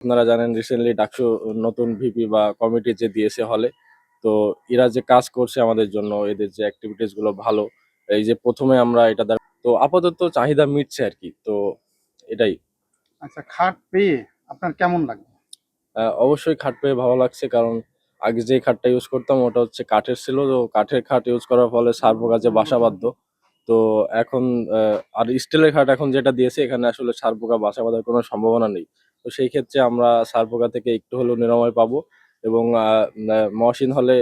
আপনারা জানেন রিসেন্টলি ডাকসু নতুন ভিপি বা কমিটি যে দিয়েছে হলে তো এরা যে কাজ করছে আমাদের জন্য এদের যে অ্যাক্টিভিটিসগুলো ভালো এই যে প্রথমে আমরা এটা তো আপাতত চাহিদা মিটছে আর কি তো এটাই। আচ্ছা খাট পেয়ে আপনার কেমন লাগে আহ, অবশ্যই খাট পেয়ে ভালো লাগছে কারণ আগে যে খাটটা ইউজ করতাম ওটা হচ্ছে কাঠের ছিল তো কাঠের খাট ইউজ করার ফলে সার্পো গাছে বাসা বাঁধতো। তো এখন আর স্টিলের খাট এখন যেটা দিয়েছে এখানে আসলে সার্পোকা বাসা বাঁধার কোনো সম্ভাবনা নেই। তো সেই ক্ষেত্রে আমরা সার্পোকা থেকে একটু হলেও নিরাময় পাবো এবং মহসিন হলে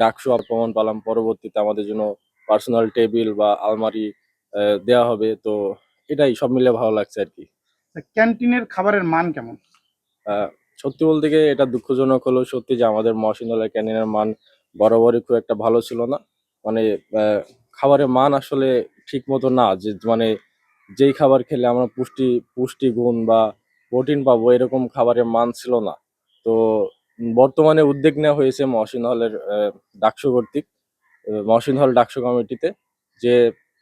ডাকসু প্রমাণ পালাম পরবর্তীতে আমাদের জন্য পার্সোনাল টেবিল বা আলমারি দেওয়া হবে। তো এটাই সব মিলে ভালো লাগছে আর কি। ক্যান্টিনের খাবারের মান কেমন? আহ, সত্যি বলতে গিয়ে এটা দুঃখজনক হলো সত্যি যে আমাদের মহাসিন্দলের ক্যান্টিনের মান বরাবরই খুব একটা ভালো ছিল না। মানে খাবারের মান আসলে ঠিক মতো না। যে মানে যেই খাবার খেলে আমরা পুষ্টি পুষ্টি গুণ বা প্রোটিন পাবো এরকম খাবারের মান ছিল না। তো বর্তমানে উদ্যোগ নেওয়া হয়েছে মহসিন হলের ডাকসু কর্তৃক মহসিন হল ডাকসু কমিটিতে যে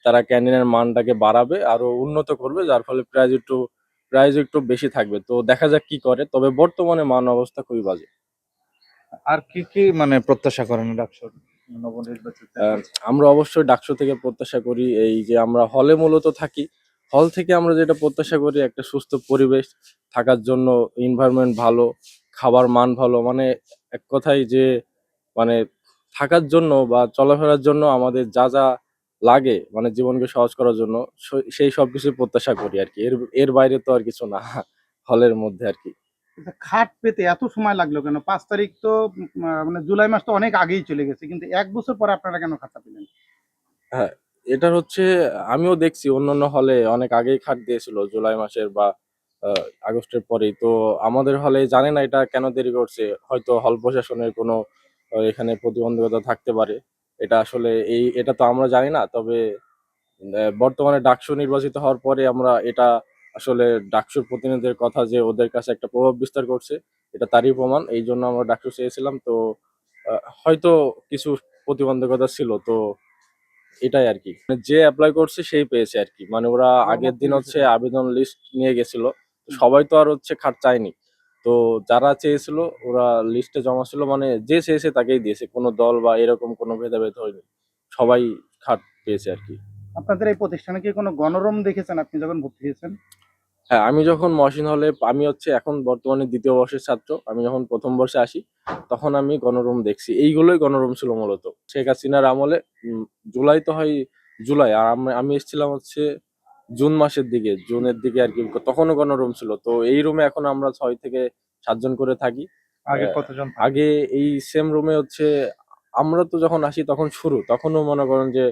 তারা ক্যান্টিনের মানটাকে বাড়াবে আরও উন্নত করবে যার ফলে প্রাইজ একটু প্রাইজ একটু বেশি থাকবে। তো দেখা যাক কি করে তবে বর্তমানে মান অবস্থা খুবই বাজে। আর কি কি মানে প্রত্যাশা করেন ডাকসুর আমরা অবশ্যই ডাকসু থেকে প্রত্যাশা করি এই যে আমরা হলে মূলত থাকি হল থেকে আমরা যেটা প্রত্যাশা করি একটা সুস্থ পরিবেশ থাকার জন্য এনভায়রনমেন্ট ভালো খাবার মান ভালো মানে এক কথায় যে মানে থাকার জন্য বা চলাফেরার জন্য আমাদের যা যা লাগে মানে জীবনকে সহজ করার জন্য সেই সব কিছু প্রত্যাশা করি আর কি এর এর বাইরে তো আর কিছু না হলের মধ্যে আর কি আচ্ছা, খাট পেতে এত সময় লাগল কেন? পাঁচ তারিখ তো মানে জুলাই মাস তো অনেক আগেই চলে গেছে কিন্তু এক বছর পরে আপনারা কেন খাতা পেলেন? এটার হচ্ছে, আমিও দেখছি অন্যান্য হলে অনেক আগেই খাট দিয়েছিল, জুলাই মাসের বা আগস্টের পরেই। তো আমাদের হলে জানে না এটা কেন দেরি করছে, হয়তো হল প্রশাসনের কোনো এখানে প্রতিবন্ধকতা থাকতে পারে। এটা আসলে এই, এটা তো আমরা জানি না, তবে বর্তমানে ডাকসু নির্বাচিত হওয়ার পরে আমরা এটা আসলে ডাকসুর প্রতিনিধিদের কথা যে ওদের কাছে একটা প্রভাব বিস্তার করছে, এটা তারই প্রমাণ। এই জন্য আমরা ডাকসু চেয়েছিলাম, তো হয়তো কিছু প্রতিবন্ধকতা ছিল, তো এটাই আর কি। মানে যে অ্যাপ্লাই করছে সেই পেয়েছে আর কি। মানে ওরা আগের দিন হচ্ছে আবেদন লিস্ট নিয়ে গেছিল। সবাই তো আর হচ্ছে খাট চায়নি। তো যারা চেয়েছিল ওরা লিস্টে জমা ছিল। মানে যে চেয়েছে তাকেই দিয়েছে। কোনো দল বা এরকম কোনো ভেদাভেদ হয়নি। সবাই খাট পেয়েছে আর কি। আপনাদের এই প্রতিষ্ঠানে কি কোনো গণরম দেখেছেন? আপনি যখন ভর্তি হয়েছেন? হ্যাঁ আমি যখন মহসিন হলে আমি হচ্ছে এখন বর্তমানে দ্বিতীয় বর্ষের ছাত্র। আমি যখন প্রথম বর্ষে আসি তখন আমি গণরুম দেখছি। এইগুলোই গণরুম ছিল মূলত। শেখ হাসিনার আমলে জুলাই তো হয় জুলাই আর আমি এসেছিলাম হচ্ছে জুন মাসের দিকে জুনের দিকে আর কি তখনও গণরুম ছিল। তো এই রুমে এখন আমরা ছয় থেকে সাতজন করে থাকি। আগে কতজন আগে এই সেম রুমে হচ্ছে আমরা তো যখন আসি তখন শুরু তখনও মনে করেন যে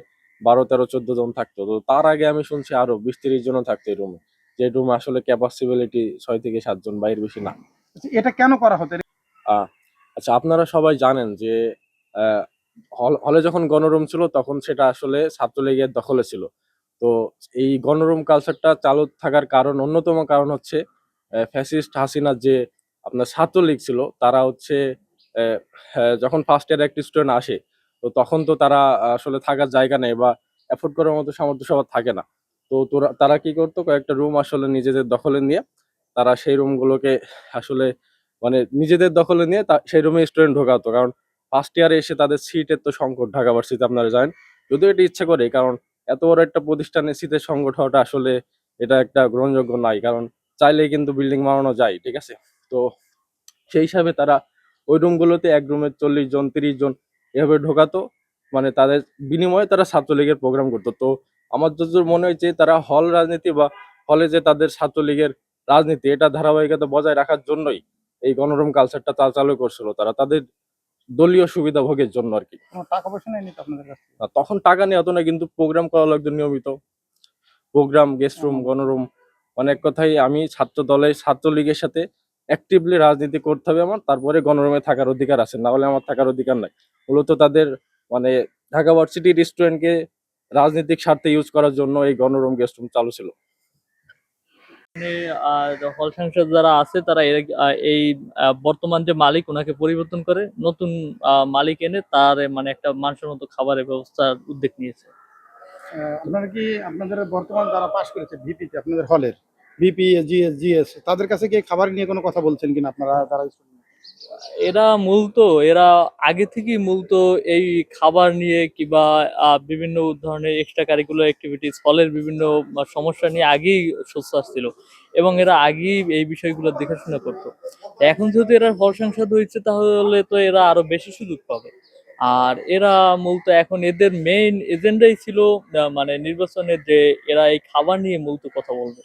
বারো তেরো চোদ্দ জন থাকতো। তো তার আগে আমি শুনছি আরও বিশ তিরিশ জন থাকতো এই রুমে যে রুমে আসলে ক্যাপাসিবিলিটি ছয় থেকে সাতজন বাইরের বেশি না। আচ্ছা, এটা কেন করা হতো? আচ্ছা আপনারা সবাই জানেন যে হলে যখন গণরুম ছিল তখন সেটা আসলে ছাত্রলীগের দখলে ছিল। তো এই গণরুম কালচারটা চালু থাকার কারণ অন্যতম কারণ হচ্ছে ফ্যাসিস্ট হাসিনার যে আপনার ছাত্রলীগ ছিল তারা হচ্ছে যখন ফার্স্ট ইয়ার একটি স্টুডেন্ট আসে তো তখন তো তারা আসলে থাকার জায়গা নেই বা অ্যাফোর্ড করার মতো সামর্থ্য সবার থাকে না। তো তোরা, তারা কি করতো? কয়েকটা রুম আসলে নিজেদের দখলে নিয়ে, তারা সেই রুমগুলোকে আসলে মানে নিজেদের দখলে নিয়ে সেই রুমে স্টুডেন্ট ঢোকাতো। কারণ ফার্স্ট ইয়ারে এসে তাদের সিটের তো সংকট ঢাকা ভার্সিটিতে আপনারা জানেন। যদিও এটা ইচ্ছে করে, কারণ এত বড় একটা প্রতিষ্ঠানে সিটের সংকট হওয়াটা আসলে এটা একটা গ্রহণযোগ্য নাই। কারণ চাইলেই কিন্তু বিল্ডিং বানানো যায়, ঠিক আছে? তো সেই হিসাবে তারা ওই রুমগুলোতে এক রুমে চল্লিশ জন, তিরিশ জন এভাবে ঢোকাতো। মানে তাদের বিনিময়ে তারা ছাত্রলীগের প্রোগ্রাম করতো। তো আমার যতদূর মনে হয় যে তারা হল রাজনীতি বা হলে যে তাদের ছাত্রলীগের রাজনীতি এটা ধারাবাহিকতা বজায় রাখার জন্যই এই গণরুম কালচারটা তা চালু করছিল তারা তাদের দলীয় সুবিধা ভোগের জন্য আর কি। টাকা পয়সা নেয়নি আপনাদের কাছে তখন টাকা নিয়ে হতো না কিন্তু প্রোগ্রাম করা লাগতো নিয়মিত। প্রোগ্রাম গেস্ট রুম গণরুম অনেক কথাই আমি ছাত্র দলের ছাত্রলীগের সাথে অ্যাক্টিভলি রাজনীতি করতে হবে আমার তারপরে গণরুমে থাকার অধিকার আছে না হলে আমার থাকার অধিকার নাই। মূলত তাদের মানে ঢাকা ভার্সিটি রেস্টুরেন্টকে রাজনৈতিক স্বার্থে ইউজ করার জন্য এই গণরুম গেস্ট রুম চালু ছিল হল সংসদ যারা আছে তারা এই বর্তমান যে মালিক ওনাকে পরিবর্তন করে নতুন আহ, মালিক এনে তার মানে একটা মানুষের মতো খাবারের ব্যবস্থার উদ্যোগ নিয়েছে আপনারা কি আপনাদের বর্তমান যারা পাশ করেছে ভিপিতে আপনাদের হলের বিপি জিএস জিএস তাদের কাছে কি খাবার নিয়ে কোনো কথা বলছেন কিনা আপনারা যারা? এরা মূলত, এরা আগে থেকেই মূলত এই খাবার নিয়ে কিংবা বিভিন্ন ধরনের এক্সট্রা কারিকুলার অ্যাক্টিভিটিস ফলের বিভিন্ন সমস্যা নিয়ে আগেই সোচ্চার ছিল এবং এরা আগেই এই বিষয়গুলো দেখাশোনা করতো। এখন যেহেতু এরা ফল সংসাদ হয়েছে তাহলে তো এরা আরও বেশি সুযোগ পাবে। আর এরা মূলত এখন এদের মেইন এজেন্ডাই ছিল মানে নির্বাচনের যে এরা এই খাবার নিয়ে মূলত কথা বলবে।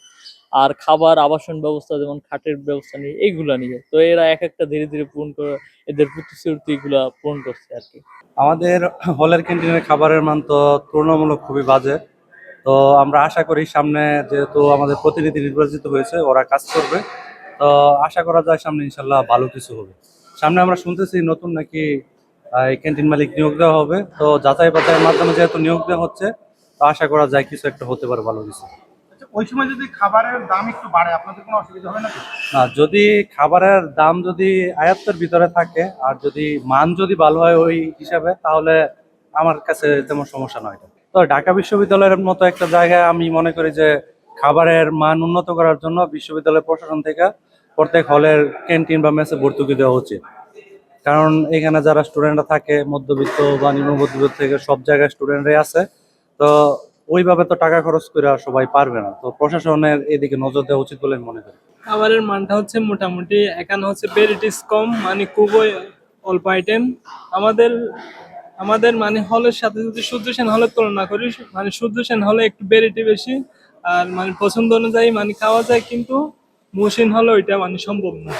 আর খাবার, আবাসন ব্যবস্থা, যেমন খাটের ব্যবস্থা নিয়ে, এইগুলা নিয়ে। তো এরা এক একটা ধীরে ধীরে পূরণ করে, এদের প্রতিশ্রুতি গুলা পূরণ করছে আর কি। আমাদের হলের ক্যান্টিনের খাবারের মান তো তুলনামূলক খুবই বাজে। তো আমরা আশা করি সামনে যেহেতু আমাদের প্রতিনিধি নির্বাচিত হয়েছে, ওরা কাজ করবে। তো আশা করা যায় সামনে ইনশাল্লাহ ভালো কিছু হবে। সামনে আমরা শুনতেছি নতুন নাকি ক্যান্টিন মালিক নিয়োগ দেওয়া হবে। তো যাচাই বাছাইয়ের মাধ্যমে যেহেতু নিয়োগ দেওয়া হচ্ছে, তো আশা করা যায় কিছু একটা হতে পারে ভালো কিছু। ওই সময় যদি খাবারের দাম একটু বাড়ে, আপনাদের কোনো অসুবিধা হবে না না, যদি খাবারের দাম যদি আয়ত্তের ভিতরে থাকে আর যদি মান যদি ভালো হয় ওই হিসাবে, তাহলে আমার কাছে তেমন সমস্যা নয় তো ঢাকা বিশ্ববিদ্যালয়ের মতো একটা জায়গায় আমি মনে করি যে খাবারের মান উন্নত করার জন্য বিশ্ববিদ্যালয় প্রশাসন থেকে প্রত্যেক হলের ক্যান্টিন বা মেসে ভর্তুকি দেওয়া উচিত। কারণ এখানে যারা স্টুডেন্টরা থাকে, মধ্যবিত্ত বা নিম্ন মধ্যবিত্ত থেকে সব জায়গায় স্টুডেন্টরাই আছে। তো ওইভাবে তো টাকা খরচ করে সবাই পারবে না। তো প্রশাসনের এদিকে নজর দেওয়া উচিত বলে মনে করি। খাবারের মানটা হচ্ছে মোটামুটি এখানে হচ্ছে ভেরিটিস কম মানে খুবই অল্প আইটেম আমাদের আমাদের মানে হলের সাথে যদি সূর্য সেন হলের তুলনা করি মানে সূর্য সেন হলে একটু ভেরিটি বেশি, আর মানে পছন্দ অনুযায়ী মানে খাওয়া যায়, কিন্তু মসিন হলে ওইটা মানে সম্ভব না।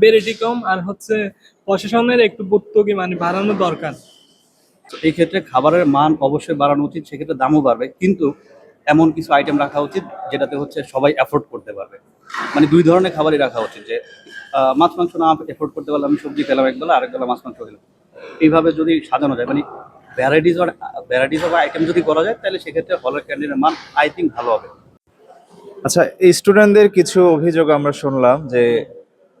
ভেরিটি কম, আর হচ্ছে প্রশাসনের একটু ভর্তুকি মানে বাড়ানো দরকার। তো এই ক্ষেত্রে খাবারের মান অবশ্যই বাড়ানো উচিত, সেক্ষেত্রে দামও বাড়বে। কিন্তু এমন কিছু আইটেম রাখা উচিত যেটাতে হচ্ছে সবাই অ্যাফোর্ড করতে পারবে। মানে দুই ধরনের খাবারই রাখা উচিত যে মাছ, মাংস না এফোর্ড করতে পারলে আমি সবজি খেলাম এক বেলা, আরেক বেলা মাছ, মাংস খেলাম। এইভাবে যদি সাজানো যায় মানে ভ্যারাইটিস ভ্যারাইটিস অফ আইটেম যদি করা যায়, তাহলে সেক্ষেত্রে হলের ক্যান্টিনের মান আই থিঙ্ক ভালো হবে। আচ্ছা এই স্টুডেন্টদের কিছু অভিযোগ আমরা শুনলাম যে,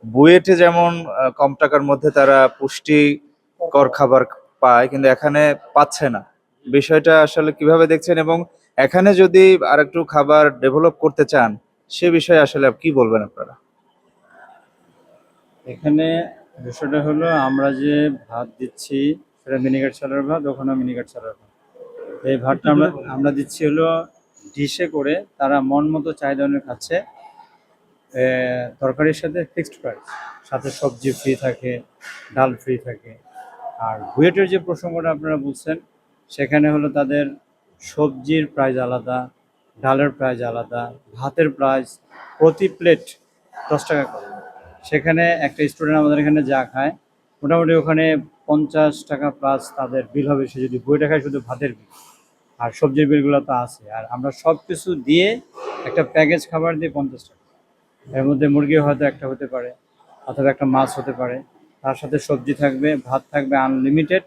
বুয়েটে যেমন কম টাকার মধ্যে তারা পুষ্টিকর খাবার পায় কিন্তু এখানে পাচ্ছে না। বিষয়টা আসলে কীভাবে দেখছেন এবং এখানে যদি আরেকটু খাবার ডেভেলপ করতে চান, সে বিষয়ে আসলে কি বলবেন আপনারা? এখানে বিষয়টা হলো আমরা যে ভাত দিচ্ছি, সেটা মিনিকেট চালের ভাত ওখানে মিনিকেট চালের ভাত। এই ভাতটা আমরা আমরা দিচ্ছি হলো ডিশে করে তারা মন মতো চাহিদা অনুযায়ী খাচ্ছে। তরকারির সাথে ফিক্সড প্রাইস সাথে সবজি ফ্রি থাকে, ডাল ফ্রি থাকে। আর বুয়েটের যে প্রসঙ্গটা আপনারা বলছেন, সেখানে হলো তাদের সবজির প্রাইস আলাদা, ডালের প্রাইস আলাদা, ভাতের প্রাইস প্রতি প্লেট দশ টাকা করে। সেখানে একটা স্টুডেন্ট আমাদের এখানে যা খায়, মোটামুটি ওখানে পঞ্চাশ টাকা প্লাস তাদের বিল হবে, সে যদি বইটা খায় শুধু ভাতের বিল আর সবজির বিলগুলো তো আছে। আর আমরা সব কিছু দিয়ে একটা প্যাকেজ খাবার দিয়ে পঞ্চাশ টাকা। এর মধ্যে মুরগি হয়তো একটা হতে পারে, অথবা একটা মাছ হতে পারে। তার সাথে সবজি থাকবে ভাত থাকবে আনলিমিটেড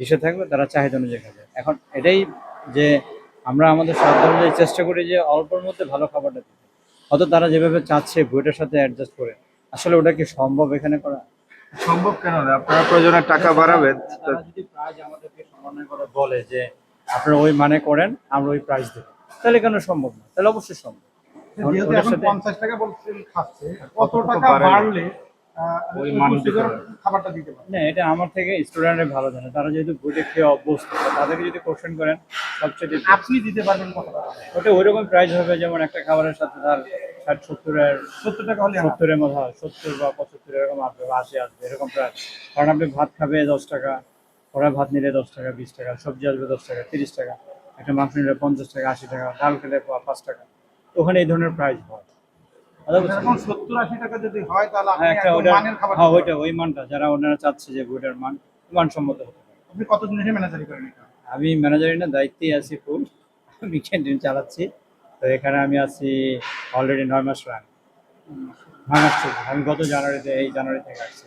ডিশে থাকবে তারা চাহিদা অনুযায়ী খাবে। এখন এটাই যে আমরা আমাদের সাধ্য অনুযায়ী চেষ্টা করি যে অল্পর মধ্যে ভালো খাবারটা দিতে। হয়তো তারা যেভাবে চাচ্ছে বইটার সাথে অ্যাডজাস্ট করে। আসলে ওটা কি সম্ভব এখানে করা? সম্ভব কেন না? আপনারা প্রয়োজনে টাকা বাড়াবেন। তারা যদি প্রাইজ আমাদেরকে সমন্বয় করে বলে যে আপনারা ওই মানে করেন আমরা ওই প্রাইস দেবো। তাহলে কেন সম্ভব না? তাহলে অবশ্যই সম্ভব। পঞ্চাশ টাকা বলছেন খাচ্ছে। কত টাকা বাড়লে খাবারটা দিতে পারে না এটা আমার থেকে স্টুডেন্টরা ভালো জানে। তারা যেহেতু খেয়ে অভ্যস্ত তাদেরকে যদি কোশ্চেন করেন সবচেয়ে আপনি দিতে পারবেন কত ওটা প্রাইস হবে যেমন একটা খাবারের সাথে তার ষাট সত্তরের সত্তর টাকা হলে সত্তরের মতো হয়। সত্তর বা পঁচাত্তর এরকম আসবে বা আশি আসবে এরকম প্রাইস কারণ আপনি ভাত খাবে দশ টাকা ওরা ভাত নিলে দশ টাকা বিশ টাকা সবজি আসবে দশ টাকা তিরিশ টাকা। একটা মাংস নিলে পঞ্চাশ টাকা আশি টাকা ডাল খেলে পাঁচ টাকা। তো ওখানে এই ধরনের প্রাইস হয়। টাকা যদি হয় তাহলে আপনি হ্যাঁ একটা মানের খাবার হ্যাঁ ওইটা ওই মানটা যারা ওনারা চাচ্ছে যে বইটার মান মানসম্মত হতে আপনি কতদিন এসে ম্যানেজারি করেন এটা? আমি ম্যানেজারি না দায়িত্বেই আছি ফুল আমি ক্যান্টিন চালাচ্ছি। তো এখানে আমি আছি অলরেডি নয় মাস রান নয় মাস। আমি গত জানুয়ারিতে এই জানুয়ারি থেকে আসছি।